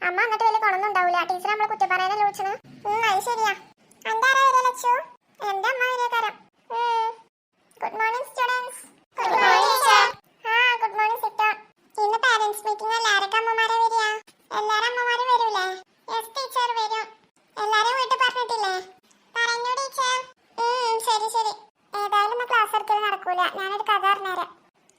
അമ്മ എന്നിട്ട് വലിയ ഗുണമൊന്നും ഉണ്ടാവില്ല ടീച്ചർ നമ്മളെ കുറ്റം പറയാനല്ലേ വിളിച്ചത്? ശരിയാ. നടക്കൂല ഞാനൊരു കഥ പറഞ്ഞുതരാം.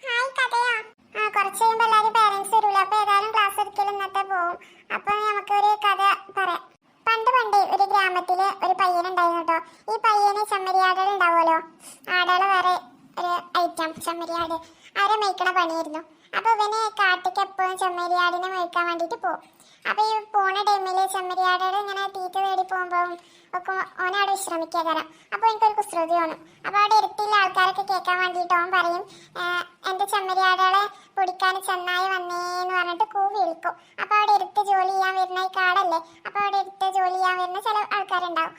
ഹായ് കഥയോ? ആ കുറച്ച് കഴിയുമ്പോൾ എല്ലാവരും പേരൻസ് വരില്ല അപ്പോൾ ഏതായാലും ക്ലാസ് ഒരിക്കലും ഇന്നത്തെ പോവും. അപ്പോൾ നമുക്കൊരു കഥ പറയാം. പണ്ട് പണ്ട് ഒരു ഗ്രാമത്തിൽ ഒരു പയ്യനുണ്ടായിരുന്നു കേട്ടോ ഈ പയ്യന് ചെമ്മരിയാടുകൾ ഉണ്ടാവുമല്ലോ. ആടുകൾ വേറെ ഒരു ഐറ്റം ചെമ്മരിയാട്. അവരെ മേയ്ക്കണ പണിയായിരുന്നു. അപ്പോൾ ഇവന് കാട്ടിക്ക് എപ്പോഴും ചെമ്മരിയാടിനെ മേയ്ക്കാൻ വേണ്ടിട്ട് പോകും അപ്പോൾ ഈ പോണ ടൈമിൽ ചെമ്മരിയാടുകൾ ഇങ്ങനെ പോകുമ്പോൾ ഒക്കെ ഓനവിടെ വിശ്രമിക്കുക കാരണം അപ്പോൾ എനിക്കൊരു കുസൃതി തോന്നും. അപ്പോൾ അവിടെ ഇരുത്തിയില്ല ആൾക്കാരൊക്കെ കേൾക്കാൻ വേണ്ടിയിട്ട് ഓൻ പറയും എന്റെ ചെമ്മരിയാടുകളെ പൊടിക്കാൻ ചെന്നായി വന്നേന്ന് പറഞ്ഞിട്ട് കൂവി വിളിക്കും. അപ്പോൾ അവിടെ ഇരുത്ത് ജോലി ചെയ്യാൻ വരുന്ന ഈ കാടല്ലേ? അപ്പോൾ അവിടെ ഇരുത്ത് ജോലി ചെയ്യാൻ വരുന്ന ചില ആൾക്കാരുണ്ടാവും.